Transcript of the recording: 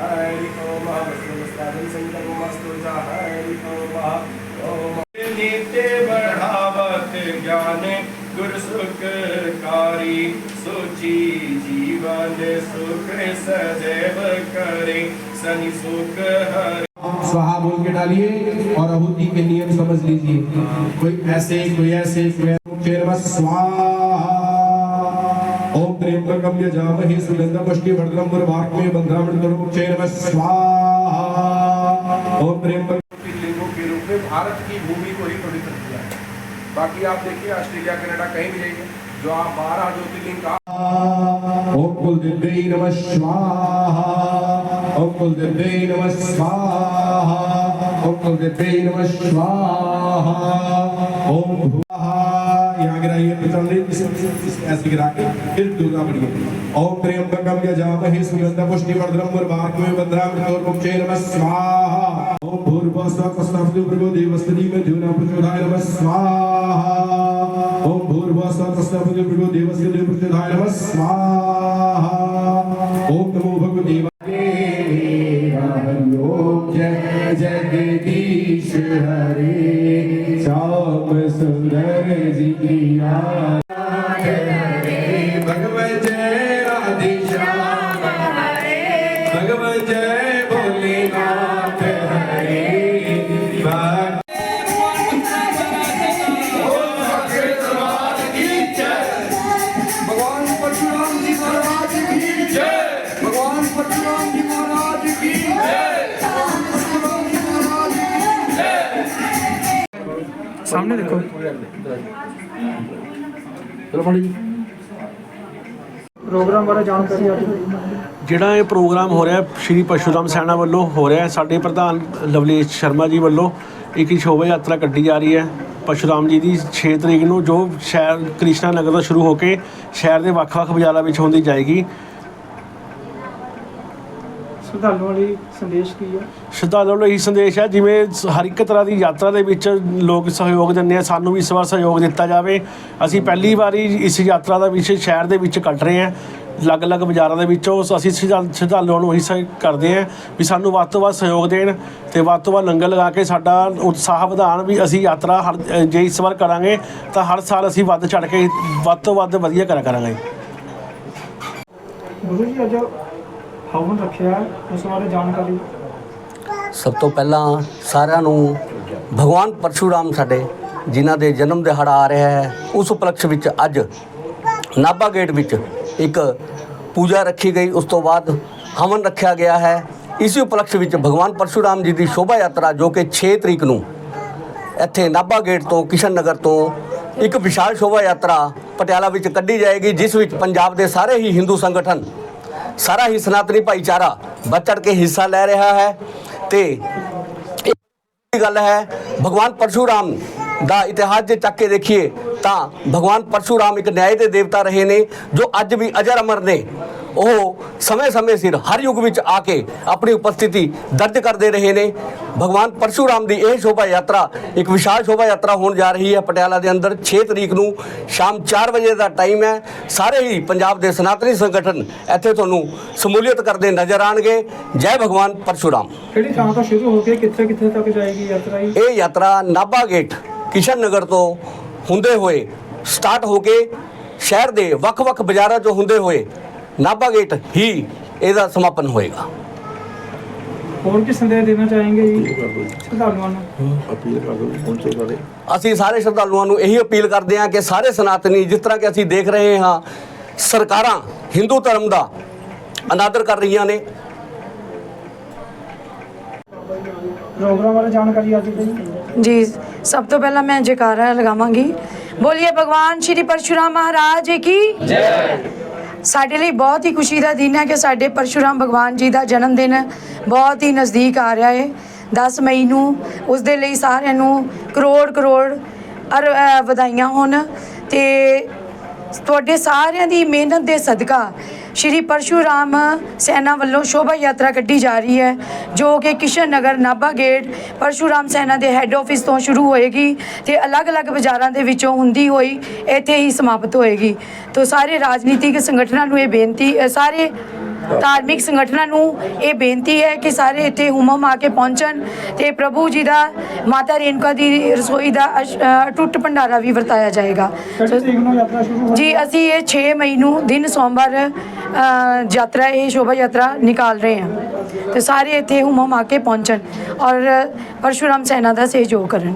हरि ओम वस्तु वस्त्रादं संकम वस्तु जा हरि ओम ओम नीते बढ़ावत ज्ञान गुर सुखकारी सुचि जीवन सुख सदैव करे सनि सुख हरि स्वाहा बोल के डालिए और आहुति के नियम समझ लीजिए कोई ऐसे कोई ऐसे कोई ऐसे। नमः स्वाहा ओम त्र्यंबकम यजामहे सुगंधम पुष्टिवर्धनम उर्वारुकमेव बन्धनामृतरूपे नमः स्वाहा ओम त्र्यंबक लिंगों के रूप में भारत की भूमि को ही पवित्र किया है बाकी आप देखिए ऑस्ट्रेलिया कनाडा कहीं भी जाइए जो आप बारह ज्योतिर्लिंग का ओम कुलदेव्यै नमः स्वाहा ओम कुलदेव्यै नमः स्वाहा ओम कुलदेव्यै नमः स्वाहा ओम भुवः यहाँ गिराइए तो चल रही इस- इस- इस- ऐसे गिरा के फिर दुर्गा पढ़िए ओम त्र्यंबकम यजामहे सुगंधम पुष्टिवर्धनम उर्वारुकमेव बन्धनामृतरूपे नमः स्वाहा ओम भूर्भुवः स्वः स्वस्ति भृगो देवस्तनी में ध्युना प्रचोदयाय नमः स्वाहा ओम भूर्भुवः स्वः स्वस्ति भृगो देवस्तनी में प्रचोदयाय नमः स्वाहा ओम नमो ਸਾਹਮਣੇ ਦੇਖੋ। ਚਲੋ ਪੰਡਿਤ ਜੀ। ਪ੍ਰੋਗਰਾਮ ਬਾਰੇ ਜਾਣਕਾਰੀ ਅੱਜ ਜਿਹੜਾ ਇਹ ਪ੍ਰੋਗਰਾਮ ਹੋ ਰਿਹਾ ਸ਼੍ਰੀ ਪਸ਼ੂਰਾਮ ਸੈਣਾ ਵੱਲੋਂ ਹੋ ਰਿਹਾ ਸਾਡੇ ਪ੍ਰਧਾਨ ਲਵਲੇਸ਼ ਸ਼ਰਮਾ ਜੀ ਵੱਲੋਂ ਇੱਕ ਸ਼ੋਭਾ ਯਾਤਰਾ ਕੱਢੀ ਜਾ ਰਹੀ ਹੈ। ਪਸ਼ੂਰਾਮ ਜੀ ਦੀ 6 ਤਰੀਕ ਨੂੰ ਜੋ ਸ਼ਹਿਰ ਕ੍ਰਿਸ਼ਨਾ ਨਗਰ ਤੋਂ ਸ਼ੁਰੂ ਹੋ ਕੇ ਸ਼ਹਿਰ ਦੇ ਵੱਖ-ਵੱਖ ਬਾਜ਼ਾਰਾਂ ਵਿੱਚ ਹੁੰਦੀ ਜਾਏਗੀ। ਸ਼ਰਧਾਲੂਆਂ ਲਈ ਸੰਦੇਸ਼ ਕੀ ਹੈ? ਸ਼ਰਧਾਲੂਆਂ ਨੂੰ ਇਹ ਸੰਦੇਸ਼ ਹੈ ਜਿਵੇਂ ਸ- ਹਰ ਇੱਕ ਤਰ੍ਹਾਂ ਦੀ ਯਾਤਰਾ ਦੇ ਵਿੱਚ ਲੋਕ ਸਹਿਯੋਗ ਦਿੰਦੇ ਆ ਸਾਨੂੰ ਵੀ ਇਸ ਵਾਰ ਸਹਿਯੋਗ ਦਿੱਤਾ ਜਾਵੇ। ਅਸੀਂ ਪਹਿਲੀ ਵਾਰੀ ਇਸ ਯਾਤਰਾ ਦਾ ਵਿਸ਼ੇ ਸ਼ਹਿਰ ਦੇ ਵਿੱਚ ਕੱਢ ਰਹੇ ਹਾਂ। ਅਲੱਗ-ਅਲੱਗ ਬਾਜ਼ਾਰਾਂ ਦੇ ਵਿੱਚੋਂ ਅਸੀਂ ਸ਼ਰਧਾ- ਸ਼ਰਧਾਲੂਆਂ ਨੂੰ ਇਹੀ ਸਹਿ ਕਰਦੇ ਹਾਂ ਵੀ ਸਾਨੂੰ ਵੱਧ ਤੋਂ ਵੱਧ ਸਹਿਯੋਗ ਦੇਣ ਤੇ ਵੱਧ ਤੋਂ ਵੱਧ ਲੰਗਰ ਲਗਾ ਕੇ ਸਾਡਾ ਉਤਸ਼ਾਹ ਵਧਾਉਣ ਵੀ ਅਸੀਂ ਯਾਤਰਾ ਹਰ ਅ, ਜੇ ਇਸ ਵਾਰ ਕਰਾਂਗੇ ਤਾਂ ਹਰ ਸਾਲ ਅਸੀਂ ਵੱਧ ਚੜ ਕੇ ਵੱਧ ਤੋਂ ਵੱਧ ਵਧੀਆ ਕਰਿਆ ਕਰਾਂਗੇ। ਗੁਰੂ ਜੀ ਅੱਜ ਹਵਨ ਰੱਖਿਆ ਉਸ ਬਾਰੇ ਜਾਣਕਾਰੀ। ਸਭ ਤੋਂ ਪਹਿਲਾਂ ਸਾਰਿਆਂ ਨੂੰ ਭਗਵਾਨ ਪਰਸ਼ੂਰਾਮ ਸਾਡੇ, ਜਿਨ੍ਹਾਂ ਦੇ ਜਨਮ ਦਿਹਾੜਾ ਆ ਰਿਹਾ ਹੈ, ਉਸ ਉਪਲਕਸ਼ ਵਿੱਚ ਅੱਜ ਨਾਭਾ ਗੇਟ ਵਿੱਚ ਇੱਕ ਪੂਜਾ ਰੱਖੀ ਗਈ। ਉਸ ਤੋਂ ਬਾਅਦ ਹਵਨ ਰੱਖਿਆ ਗਿਆ ਹੈ। ਇਸੇ ਉਪਲਕਸ਼ ਵਿੱਚ ਭਗਵਾਨ ਪਰਸ਼ੂਰਾਮ ਜੀ ਦੀ ਸ਼ੋਭਾ ਯਾਤਰਾ, ਜੋ ਕਿ 6 ਤਰੀਕ ਨੂੰ ਇੱਥੇ ਨਾਭਾ ਗੇਟ ਤੋਂ ਕਿਸ਼ਨ ਨਗਰ ਤੋਂ ਇੱਕ ਵਿਸ਼ਾਲ ਸ਼ੋਭਾ ਯਾਤਰਾ ਪਟਿਆਲਾ ਵਿੱਚ ਕੱਢੀ ਜਾਏਗੀ, ਜਿਸ ਵਿੱਚ ਪੰਜਾਬ ਦੇ ਸਾਰੇ ਹੀ ਹਿੰਦੂ ਸੰਗਠਨ ਸਾਰਾ ਹੀ ਸਨਾਤਨੀ ਭਾਈਚਾਰਾ ਵੱਧ ਚੜ੍ਹ ਕੇ ਹਿੱਸਾ ਲੈ ਰਿਹਾ ਹੈ ਤੇ ਇਹ ਗੱਲ ਹੈ, ਭਗਵਾਨ ਪਰਸ਼ੂਰਾਮ ਦਾ ਇਤਿਹਾਸ ਜੇ ਚੱਕ ਕੇ ਦੇਖੀਏ ਤਾਂ ਭਗਵਾਨ ਪਰਸ਼ੂਰਾਮ ਇੱਕ ਨਿਆਂ ਦੇ ਦੇਵਤਾ ਰਹੇ ਨੇ, ਜੋ ਅੱਜ ਵੀ ਅਜਰ ਅਮਰ ਨੇ। ਉਹ ਸਮੇਂ-ਸਮੇਂ ਸਿਰ ਹਰ ਯੁੱਗ ਵਿੱਚ ਆ ਕੇ ਆਪਣੀ ਉਪਸਥਿਤੀ ਦਰਜ ਕਰਦੇ ਰਹੇ ਨੇ। ਭਗਵਾਨ ਪਰਸ਼ੂਰਾਮ ਦੀ ਇਹ ਸ਼ੋਭਾ ਯਾਤਰਾ ਇੱਕ ਵਿਸ਼ਾਲ ਸ਼ੋਭਾ ਯਾਤਰਾ ਹੋਣ ਜਾ ਰਹੀ ਹੈ। ਪਟਿਆਲਾ ਦੇ ਅੰਦਰ 6 ਤਰੀਕ ਨੂੰ ਸ਼ਾਮ 4 ਵਜੇ ਦਾ ਟਾਈਮ ਹੈ। ਸਾਰੇ ਹੀ ਪੰਜਾਬ ਦੇ ਸਨਾਤਨੀ ਸੰਗਠਨ ਇੱਥੇ ਤੁਹਾਨੂੰ ਸਮੂਲੀਅਤ ਕਰਦੇ ਨਜ਼ਰ ਆਣਗੇ ਜੈ ਭਗਵਾਨ ਪਰਸ਼ੂਰਾਮ। ਕਿਹੜੀ ਥਾਂ ਤੋਂ ਸ਼ੁਰੂ ਹੋ ਕੇ ਕਿੱਥੇ ਕਿੱਥੇ ਤੱਕ ਜਾਏਗੀ ਯਾਤਰਾ ਇਹ ਯਾਤਰਾ ਨਾਭਾ ਗੇਟ ਕਿਸ਼ਨ ਨਗਰ ਤੋਂ ਹੁੰਦੇ ਹੋਏ ਸਟਾਰਟ ਹੋ ਕੇ ਸ਼ਹਿਰ ਦੇ ਵੱਖ-ਵੱਖ ਬਾਜ਼ਾਰਾਂ ਤੋਂ ਹੁੰਦੇ ਹੋਏ ਨਾਭਾ ਗੇਟ ਹੀ ਇਹਦਾ ਸਮਾਪਨ ਹੋਏਗਾ। ਹੋਰ ਕੀ ਸੰਦੇਸ਼ ਦੇਣਾ ਚਾहेंगे ਜੀ? ਸ਼ਰਧਾਲੂਆਂ ਨੂੰ। ਅਸੀਂ ਸਾਰੇ ਸ਼ਰਧਾਲੂਆਂ ਨੂੰ ਇਹੀ ਅਪੀਲ ਕਰਦੇ ਹਾਂ ਕਿ ਸਾਰੇ ਸਨਾਤਨੀ ਜਿਸ ਤਰ੍ਹਾਂ ਕਿ ਅਸੀਂ ਦੇਖ ਰਹੇ ਹਾਂ ਸਰਕਾਰਾਂ ਹਿੰਦੂ ਧਰਮ ਦਾ ਅਨਾਦਰ ਕਰ ਰਹੀਆਂ ਨੇ। ਪ੍ਰੋਗਰਾਮ ਬਾਰੇ ਜਾਣਕਾਰੀ ਅੱਜ ਦੀ ਜੀ ਸਭ ਤੋਂ ਪਹਿਲਾਂ ਮੈਂ ਜੈਕਾਰਾ ਲਗਾਵਾਂਗੀ। ਬੋਲੀਏ ਭਗਵਾਨ ਸ਼੍ਰੀ ਪਰਸ਼ੁਰਾਮ ਮਹਾਰਾਜ ਕੀ? ਜੈ। ਸਾਡੇ ਲਈ ਬਹੁਤ ਹੀ ਖੁਸ਼ੀ ਦਾ ਦਿਨ ਹੈ ਕਿ ਸਾਡੇ ਪਰਸ਼ੁਰਾਮ ਭਗਵਾਨ ਜੀ ਦਾ ਜਨਮ ਦਿਨ ਬਹੁਤ ਹੀ ਨਜ਼ਦੀਕ ਆ ਰਿਹਾ ਹੈ 10 ਮਈ ਨੂੰ ਉਸ ਦੇ ਲਈ ਸਾਰਿਆਂ ਨੂੰ ਕਰੋੜ ਕਰੋੜ ਅਰ ਵਧਾਈਆਂ ਹੋਣ ਤੇ ਤੁਹਾਡੇ ਸਾਰਿਆਂ ਦੀ ਮਿਹਨਤ ਦੇ ਸਦਕਾ ਸ਼੍ਰੀ ਪਰਸ਼ੂਰਾਮ ਸੈਨਾ ਵੱਲੋਂ ਸ਼ੋਭਾ ਯਾਤਰਾ ਕੱਢੀ ਜਾ ਰਹੀ ਹੈ, ਜੋ ਕਿ ਕਿਸ਼ਨ ਨਗਰ ਨਾਭਾ ਗੇਟ ਪਰਸ਼ੂਰਾਮ ਸੈਨਾ ਦੇ ਹੈੱਡ ਆਫਿਸ ਤੋਂ ਸ਼ੁਰੂ ਹੋਏਗੀ ਤੇ ਅਲੱਗ-ਅਲੱਗ ਬਾਜ਼ਾਰਾਂ ਦੇ ਵਿੱਚੋਂ ਹੁੰਦੀ ਹੋਈ ਇੱਥੇ ਹੀ ਸਮਾਪਤ ਹੋਏਗੀ। ਤੋਂ ਸਾਰੇ ਰਾਜਨੀਤਿਕ ਸੰਗਠਨਾਂ ਨੂੰ ਇਹ ਬੇਨਤੀ ਸਾਰੇ ਧਾਰਮਿਕ ਸੰਗਠਨਾਂ ਨੂੰ ਇਹ ਬੇਨਤੀ ਹੈ ਕਿ ਸਾਰੇ ਇੱਥੇ ਹੁਮਮ ਆ ਕੇ ਪਹੁੰਚਣ ਤੇ ਪ੍ਰਭੂ ਜੀ ਦਾ ਮਾਤਾ ਰੇਣੂਕਾ ਦੀ ਰਸੋਈ ਦਾ ਅਟੁੱਟ ਭੰਡਾਰਾ ਵੀ ਵਰਤਾਇਆ ਜਾਏਗਾ। ਜੀ ਅਸੀਂ ਇਹ 6 ਮਈ ਨੂੰ ਦਿਨ ਸੋਮਵਾਰ ਯਾਤਰਾ ਇਹ ਸ਼ੋਭਾ ਯਾਤਰਾ ਨਿਕਾਲ ਰਹੇ ਹਾਂ। ਤੇ ਸਾਰੇ ਇੱਥੇ ਹੁਮਮ ਆ ਕੇ ਪਹੁੰਚਣ ਔਰ ਪਰਸ਼ੁਰਾਮ ਸੈਨਾ ਦਾ ਸਹਿਯੋਗ ਕਰਨ।